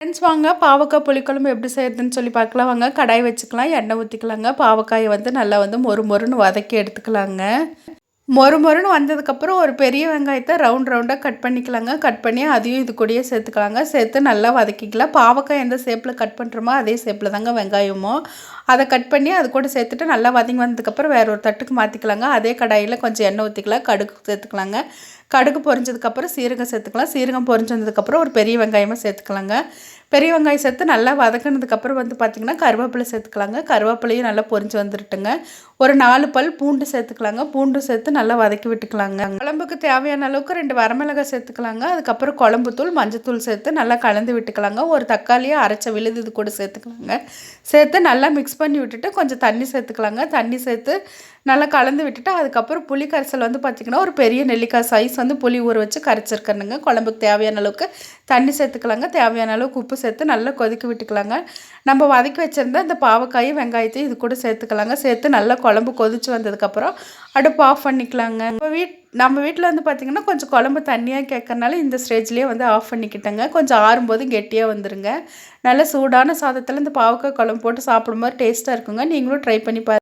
Friends வாங்க பாவக்காய் புளிக்குழம்பு எப்படி செய்யறதுன்னு சொல்லி பார்க்கலாம். வாங்க கடாய் வச்சுக்கலாம் எண்ணெய் ஊற்றிக்கலாங்க பாவக்காயை வந்து நல்லா வந்து மொறு மொறுன்னு வதக்கி எடுத்துக்கலாங்க. மொறு மொறுன்னு வந்ததுக்கப்புறம் ஒரு பெரிய வெங்காயத்தை ரவுண்ட் ரவுண்டாக கட் பண்ணிக்கலாங்க. கட் பண்ணி அதையும் இது கூடயே சேர்த்துக்கலாங்க. சேர்த்து நல்லா வதக்கிக்கலாம். பாவக்காய் எந்த ஷேப்பில் கட் பண்ணுறோமோ அதே ஷேப்பில் தாங்க வெங்காயமோ அதை கட் பண்ணி அது கூட சேர்த்துட்டு நல்லா வதங்கி வந்ததுக்கப்புறம் வேற ஒரு தட்டுக்கு மாற்றிக்கலாங்க அதே கடாயில் கொஞ்சம் எண்ணெய் ஊற்றிக்கலாம் கடுகு சேர்த்துக்கலாங்க. கடுகு பொரிஞ்சதுக்கப்புறம் சீரகம் சேர்த்துக்கலாம். சீரகம் பொரிஞ்சதுக்கப்புறம் ஒரு பெரிய வெங்காயமாக சேர்த்துக்கலாங்க. பெரிய வெங்காயம் சேர்த்து நல்லா வதக்கினதுக்கப்புறம் வந்து பார்த்திங்கன்னா கருவேப்பிலை சேர்த்துக்கலாங்க. கருவேப்பிலையும் நல்லா பொரிஞ்சு வந்துட்டுங்க ஒரு நாலு பல் பூண்டு சேர்த்துக்கலாங்க. பூண்டு சேர்த்து நல்லா வதக்கி விட்டுக்கலாங்க. குழம்புக்கு தேவையான அளவுக்கு ரெண்டு வரமிளகாய் சேர்த்துக்கலாங்க. அதுக்கப்புறம் குழம்பு தூள் மஞ்சத்தூள் சேர்த்து நல்லா கலந்து விட்டுக்கலாங்க. ஒரு தக்காளியை அரைச்ச விழுது இது கூட சேர்த்துக்கலாங்க. சேர்த்து நல்லா மிக்ஸ் பண்ணி விட்டுட்டு கொஞ்சம் தண்ணி சேர்த்துக்கலாங்க. தண்ணி சேர்த்து நல்லா கலந்து விட்டுட்டு அதுக்கப்புறம் புளி கரைசல் வந்து பார்த்திங்கன்னா ஒரு பெரிய நெல்லிக்காய் சைஸ் வந்து புளி ஊற வச்சு கரைச்சிருக்கணுங்க. குழம்புக்கு தேவையான அளவுக்கு தண்ணி சேர்த்துக்கலாங்க. தேவையான அளவுக்கு உப்பு சேர்த்து நல்லா கொதிக்க விட்டுக்கலாங்க. நம்ம வதக்கி வச்சுருந்த இந்த பாவக்காயும் வெங்காயத்தையும் இது கூட சேர்த்துக்கலாங்க. சேர்த்து நல்லா குழம்பு கொதிச்சு வந்ததுக்கப்புறம் அடுப்பு ஆஃப் பண்ணிக்கலாங்க. இப்போ வீட் நம்ம வீட்டில் வந்து பார்த்திங்கன்னா கொஞ்சம் குழம்பு தண்ணியாக கேட்கறனால இந்த ஸ்டேஜ்லேயே வந்து ஆஃப் பண்ணிக்கிட்டேங்க. கொஞ்சம் ஆறும்போது கெட்டியாக வந்துடுங்க நல்ல சூடான சாதத்தில் இந்த பாவக்காய் குழம்பு போட்டு சாப்பிடும்போது டேஸ்ட்டாக இருக்குங்க. நீங்களும் ட்ரை பண்ணி பாருங்கள்